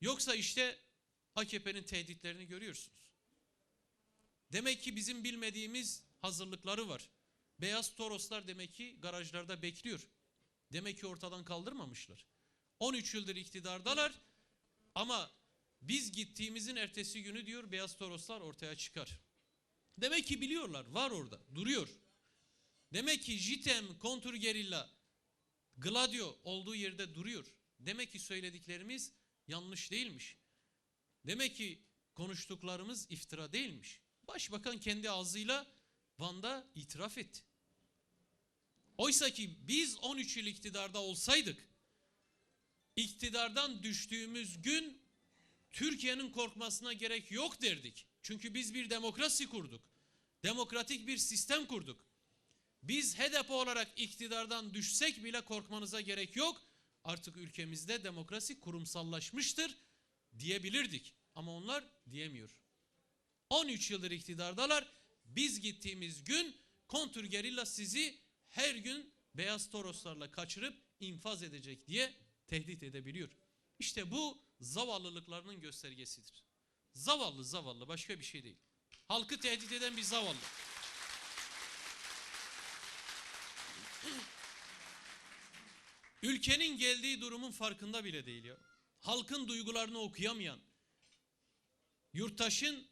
Yoksa işte AKP'nin tehditlerini görüyorsunuz. Demek ki bizim bilmediğimiz hazırlıkları var. Beyaz Toroslar demek ki garajlarda bekliyor. Demek ki ortadan kaldırmamışlar. 13 yıldır iktidardalar ama biz gittiğimizin ertesi günü diyor Beyaz Toroslar ortaya çıkar. Demek ki biliyorlar var orada duruyor. Demek ki JITEM, kontrgerilla, Gladio olduğu yerde duruyor. Demek ki söylediklerimiz yanlış değilmiş. Demek ki konuştuklarımız iftira değilmiş. Başbakan kendi ağzıyla Van'da itiraf etti. Oysa ki biz 13 yıl iktidarda olsaydık, iktidardan düştüğümüz gün Türkiye'nin korkmasına gerek yok derdik. Çünkü biz bir demokrasi kurduk. Demokratik bir sistem kurduk. Biz HDP olarak iktidardan düşsek bile korkmanıza gerek yok. Artık ülkemizde demokrasi kurumsallaşmıştır diyebilirdik. Ama onlar diyemiyor. 13 yıldır iktidardalar. Biz gittiğimiz gün kontrgerilla sizi her gün beyaz toroslarla kaçırıp infaz edecek diye tehdit edebiliyor. İşte bu zavallılıklarının göstergesidir. Zavallı zavallı başka bir şey değil. Halkı tehdit eden bir zavallı. Ülkenin geldiği durumun farkında bile değil ya. Halkın duygularını okuyamayan, yurttaşın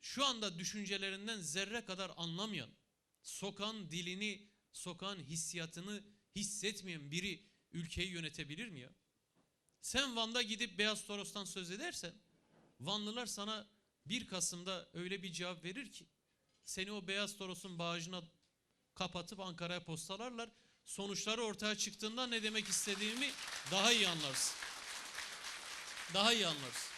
şu anda düşüncelerinden zerre kadar anlamayan, sokan dilini, sokan hissiyatını hissetmeyen biri ülkeyi yönetebilir mi ya? Sen Van'da gidip Beyaz Toros'tan söz edersen, Vanlılar sana 1 Kasım'da öyle bir cevap verir ki, seni o Beyaz Toros'un bağcına kapatıp Ankara'ya postalarlar. Sonuçları ortaya çıktığında ne demek istediğimi daha iyi anlarsın. Daha iyi anlarsın.